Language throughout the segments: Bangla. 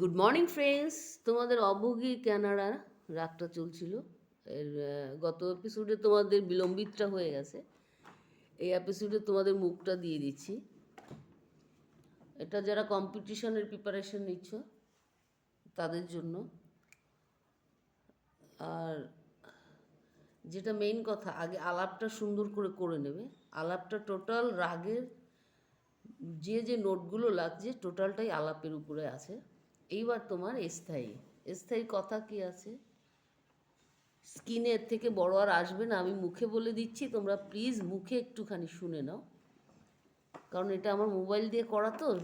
গুড মর্নিং ফ্রেন্ডস তোমাদের অবগী ক্যানাডা রাগটা চলছিল। এর গত এপিসোডে তোমাদের বিলম্বিতটা হয়ে গেছে। এই এপিসোডে তোমাদের মুখটা দিয়ে দিচ্ছি। এটা যারা কম্পিটিশনের প্রিপারেশন নিচ্ছ, তাদের জন্য। আর যেটা মেইন কথা, আগে আলাপটা সুন্দর করে করে নেবে। আলাপটা টোটাল রাগের, যে যে নোটগুলো লাগছে টোটালটাই আলাপের উপরে আছে। এইবার তোমার স্থায়ী। স্থায়ী কথা কি আছে? স্কিনে এর থেকে বড় আর আসবে না, আমি মুখে বলে দিচ্ছি, তোমরা প্লিজ মুখে একটুখানি শুনে নাও। কারণ এটা আমার মোবাইল দিয়ে করা তো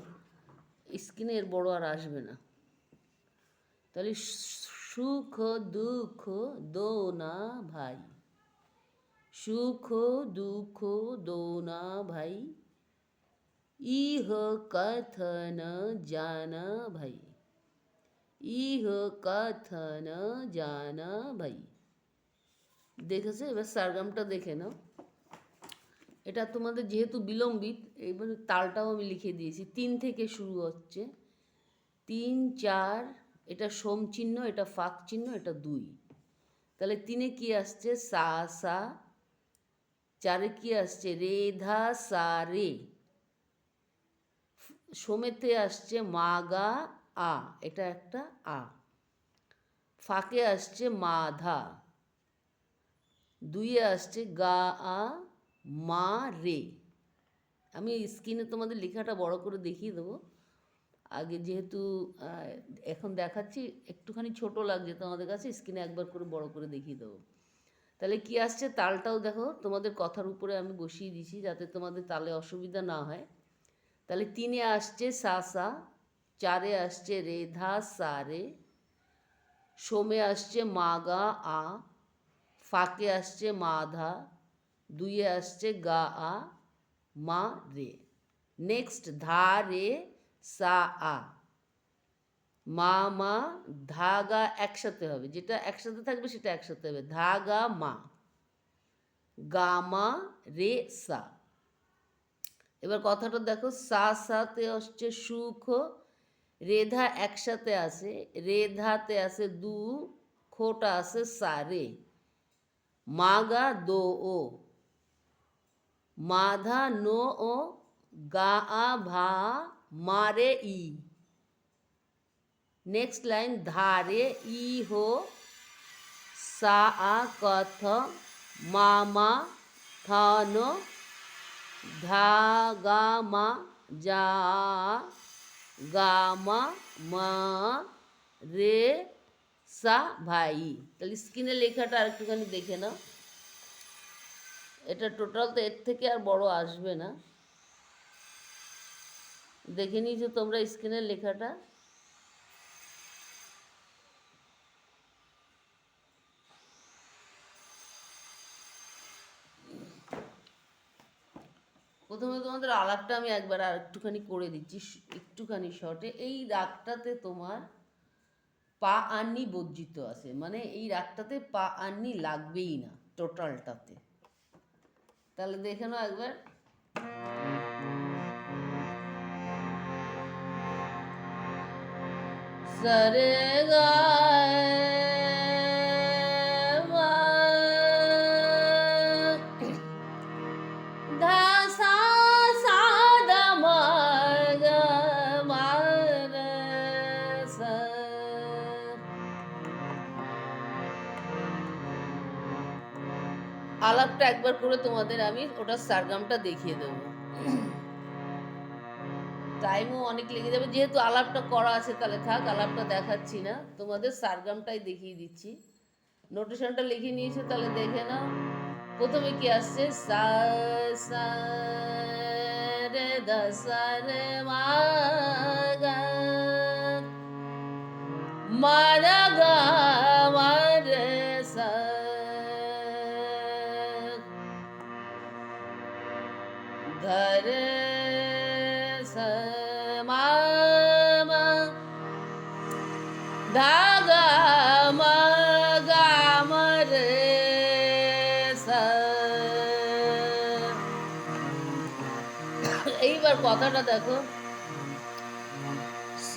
স্কিনে এর বড় আর আসবে না। তাহলে সুখ দুঃখ দো না ভাই। সুখ দুঃখ দো না ভাই। ইহ কথন জানা ভাই। ইহ কথন জানা ভাই। দেখেছ? এবার সারগামটা দেখে নাও। এটা তোমাদের যেহেতু বিলম্বিত, এবার তালটাও আমি লিখে দিয়েছি। তিন থেকে শুরু হচ্ছে। তিন, চার, এটা সোম চিহ্ন, এটা ফাঁক চিহ্ন, এটা দুই। তাহলে তিনে কি আসছে? সা সা। চারে কি আসছে? রে, ধা, সা, রে। সোমেতে আসছে মা, গা আ, এটা একটা আ। ফাঁকে আসছে মা ধা। দুইয়ে আসছে গা, আ, মা, রে। আমি স্ক্রিনে তোমাদের লেখাটা বড় করে দেখিয়ে দেবো। আগে যেহেতু এখন দেখাচ্ছি, একটুখানি ছোট লাগছে তোমাদের কাছে, স্ক্রিনে একবার করে বড় করে দেখিয়ে দেবো। তাহলে কি আসছে? তালটাও দেখো, তোমাদের কথার উপরে আমি বসিয়ে দিছি যাতে তোমাদের তালে অসুবিধা না হয়। তাহলে তিনে আসছে সা সা। চারে আসছে রে ধা সা রে। সোমে আসছে মা গা আ, ফাঁকে আসছে মা ধা দুইয়ে আসছে গা আ, মা রে। নেক্সট ধা রে সা আ। মা মা, ধা, গা একসাথে হবে। যেটা একসাথে থাকবে সেটা একসাথে হবে। ধা, গা, মা। গা, মা, রে, সা। এবার কথাটা দেখো। সা, সাতে আসছে সুখ রেধা একসাথে আছে, রেধাতে আছে দু, খোটা আছে সা, রে। মাগা, দো, ও। মাধা, নো, ও। গা, আ, ভা মারে ই। নেক্সট লাইন ধারে ই, হো। সা, আ কথ মামা থানো ধা, গা, মা, যা গা মা মা রে, সা, ভাই। তাহলে স্ক্রিনে লেখাটা আর একটুখানি দেখে নাও। এটা টোটাল তো এর থেকে আর বড় আসবে না। দেখে নিয়েছো তোমরা স্ক্রিনের লেখাটা প্রথমে তোমাদের আলাপটা আমি একবার আর একটুখানি করে দিচ্ছি একটুখানি শর্টে এই রাগটাতে তোমার পা আন্নি বর্জিত আছে মানে এই রাগটাতে পা আন্নি লাগবেই না টোটালটাতে তাহলে দেখে নাও একবার। সরে একবার করে তোমাদের আমি ওটা সারগামটা দেখিয়ে দেবো। টাইমও অনেক লেগে যাবে। যেহেতু আলাপটা করা আছে, তাহলে থাক, আলাপটা দেখাচ্ছি না। তোমাদের সারগামটাই দেখিয়ে দিচ্ছি। নোটেশনটা লিখে নিয়েছো, তাহলে দেখে নাও। প্রথমে কি আসছে? সা রে, দা রে, মা মা মা মা ধা গা মা গা মা রে সা এইবার কথাটা দেখো। স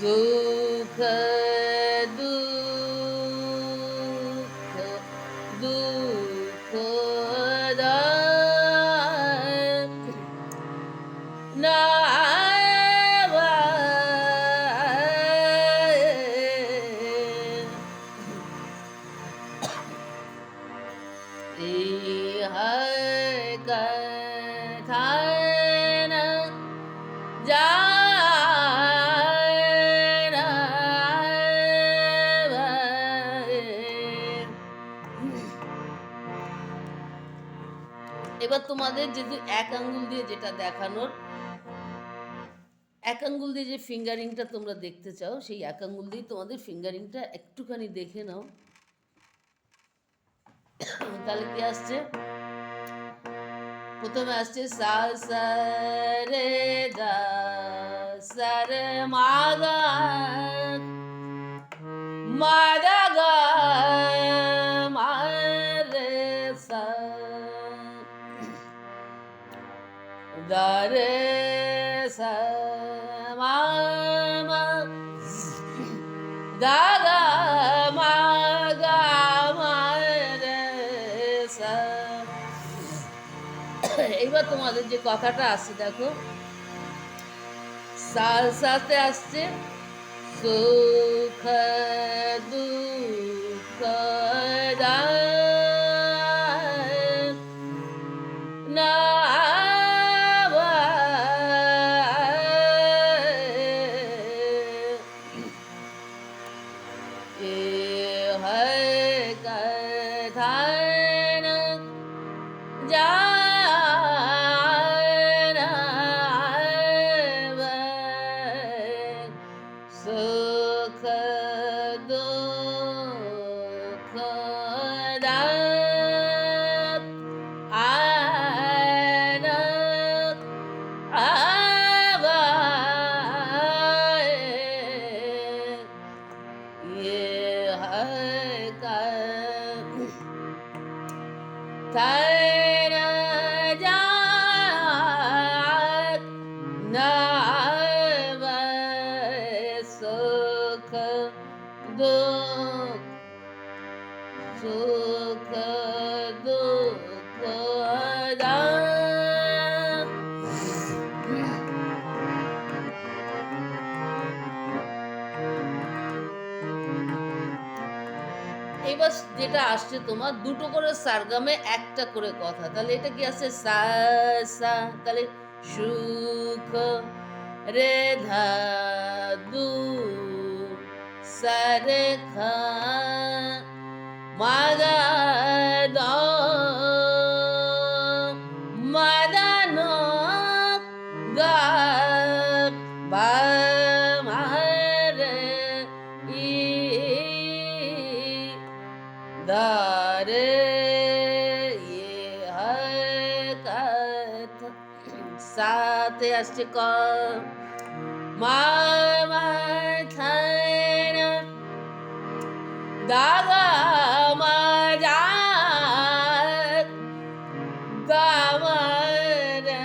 তোমাদের যেহেতু এক আঙ্গুল দিয়ে যেটা দেখানোর, এক আঙ্গুল দিয়ে যে ফিঙ্গারিংটা তোমরা দেখতে চাও, সেই এক আঙ্গুল দিয়ে তোমাদের ফিঙ্গারিংটা একটুখানি দেখে নাও। তাহলে কি আসছে? প্রথমে আসছে, সা সা, রে, দা, সা, রে, মা দা রে সা মা দা গা মা গা মা রে এইবার তোমাদের যে কথাটা আসছে দেখো। সাল সাথে আসছে সুখ, দুঃখ। 哎来 যেটা আসছে তোমার দুটো করে সারগামে একটা করে কথা। তাহলে এটা কি আছে সা সা, তাহলে সুখ, রে, ধা, দু, সা, রে, খা, মা, গা, দ साथ আসছে ক দাগা মা যা গামা রে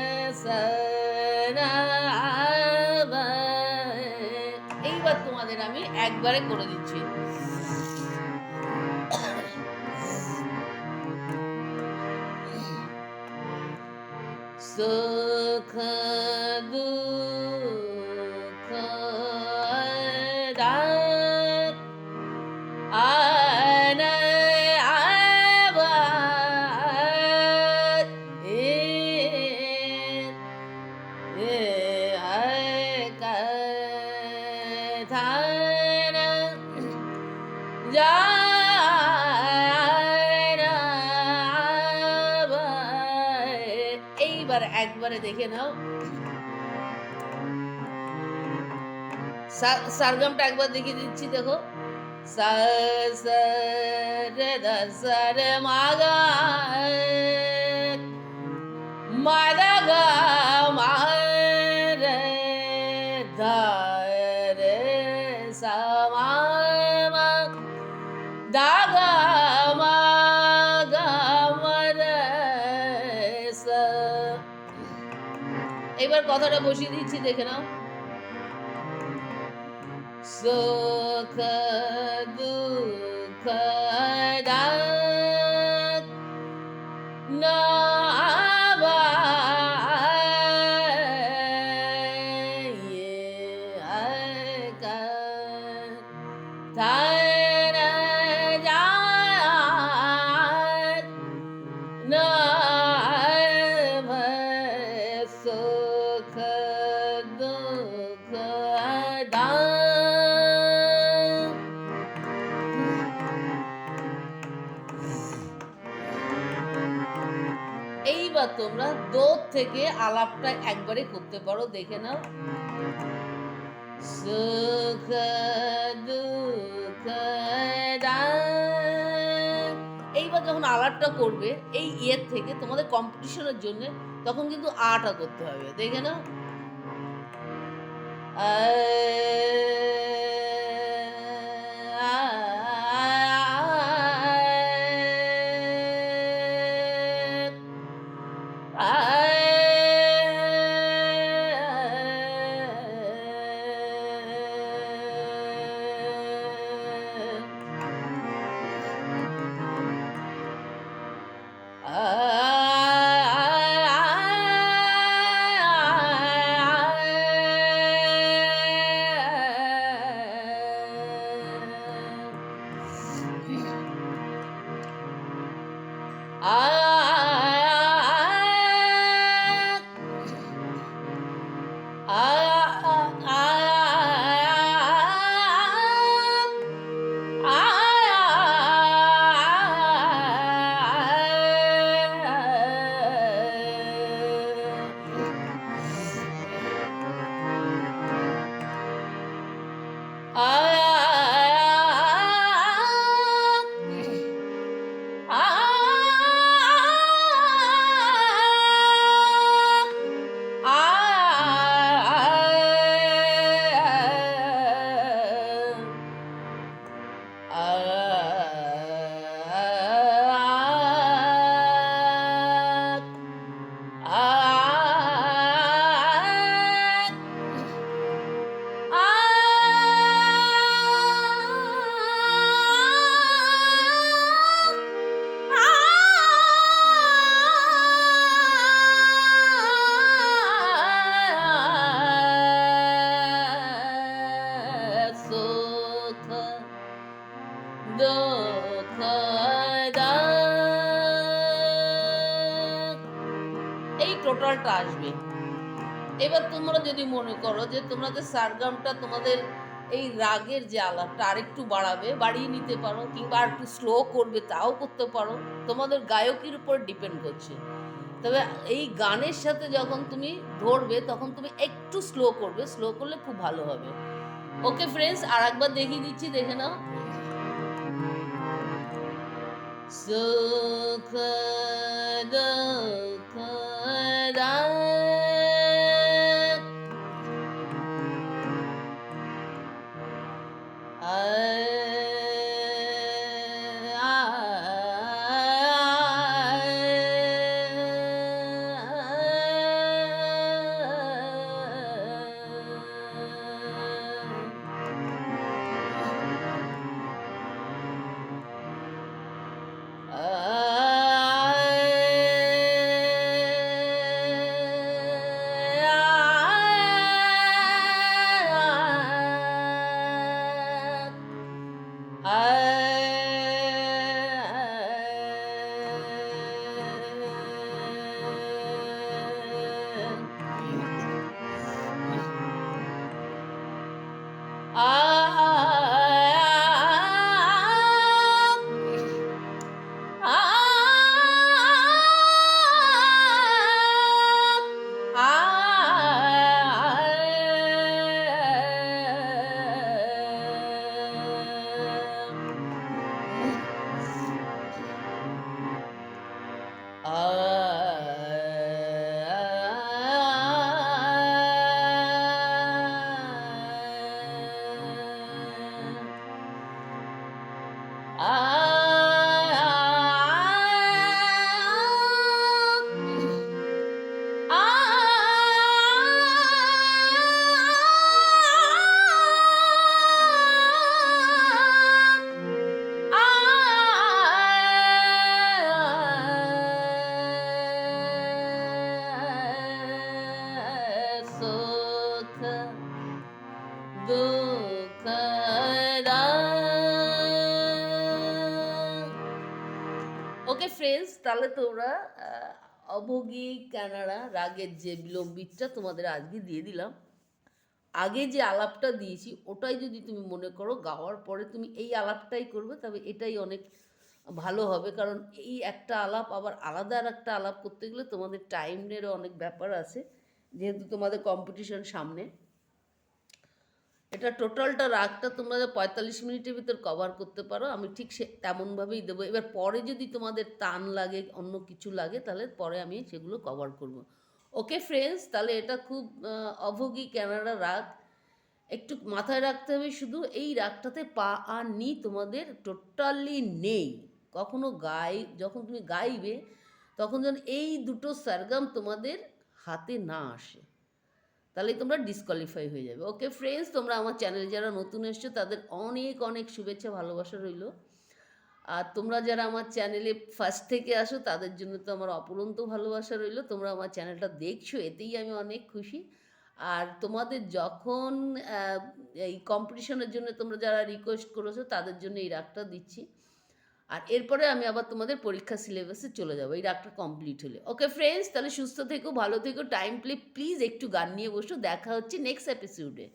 এইবার তোমাদের আমি একবারে করে দিচ্ছি। सुख একবারে দেখে নাও সা- সারগামটা একবার দেখিয়ে দিচ্ছি দেখো সা সা রে দা সা রে মা গা মা দা গা কথাটা বসিয়ে দিচ্ছি দেখে নাও। সুখ দুঃখ না এইবার তোমরা দোর থেকে আলাপটা একবারে করতে পারো, দেখে নাও। সুখ, দুঃখ এইবার যখন আলাপটা করবে, এই ইয়ের থেকে তোমাদের কম্পিটিশনের জন্য তখন কিন্তু আটা করতে হবে, দেখে নাও। সুখ টোটালটা আসবে। এবার তোমরা যদি মনে করো যে তোমাদের সারগামটা তোমাদের এই রাগের যে আলাপটা আরেকটু বাড়াবে, বাড়িয়ে নিতে পারো কিংবা আর একটু স্লো করবে তাও করতে পারো, তোমাদের গায়কের উপর ডিপেন্ড করছে। তবে এই গানের সাথে যখন তুমি ধরবে, তখন তুমি একটু স্লো করবে স্লো করলে খুব ভালো হবে। ওকে ফ্রেন্ডস আর একবার দেখিয়ে দিচ্ছি, দেখে নাও। সুখ ফ্রেন্ডস তাহলে তোমরা অভোগী, কানাড়া, রাগের যে বিলম্বিতটা তোমাদের আজকে দিয়ে দিলাম, আগে যে আলাপটা দিয়েছি, ওটাই যদি তুমি মনে করো গাওয়ার পরে তুমি এই আলাপটাই করবে, তবে এটাই অনেক ভালো হবে, কারণ এই একটা আলাপ আবার আলাদা আর একটা আলাপ করতে গেলে তোমাদের টাইমেরও অনেক ব্যাপার আছে, যেহেতু তোমাদের কম্পিটিশন সামনে। এটা টোটালটা রাগটা তোমরা পঁয়তাল্লিশ মিনিটের ভিতর কভার করতে পারো, আমি ঠিক সে তেমনভাবেই দেবো। এবার পরে যদি তোমাদের টান লাগে, অন্য কিছু লাগে, তাহলে পরে আমি সেগুলো কভার করব। ওকে ফ্রেন্ডস তাহলে এটা খুব অভোগী, ক্যানাডা রাগ। একটু মাথায় রাখতে হবে শুধু, এই রাগটাতে পা আর নি তোমাদের টোটালি নেই। কখনো গাই, যখন তুমি গাইবে, তখন যেন এই দুটো সারগাম তোমাদের হাতে না আসে। তাহলে তোমরা ডিসকোয়ালিফাই হয়ে যাবে। ওকে ফ্রেন্ডস তোমরা আমার চ্যানেলে যারা নতুন এসছো, তাদের অনেক অনেক শুভেচ্ছা, ভালোবাসা রইল। আর তোমরা যারা আমার চ্যানেলে ফার্স্ট থেকে আসো, তাদের জন্য তো আমার অপরন্ত ভালোবাসা রইল। তোমরা আমার চ্যানেলটা দেখছ, এতেই আমি অনেক খুশি। আর তোমাদের যখন এই কম্পিটিশনের জন্য তোমরা যারা রিকোয়েস্ট করেছ, তাদের জন্য এই রাগটা দিচ্ছি। আর এরপরে আমি আবার তোমাদের পরীক্ষা সিলেবাসে চলে যাব, এই রাগটা কমপ্লিট হলে। ওকে ফ্রেন্ডস তাহলে সুস্থ থেকো, ভালো থেকো টাইম প্লে প্লিজ একটু গান নিয়ে বসো, দেখা হচ্ছে নেক্সট এপিসোডে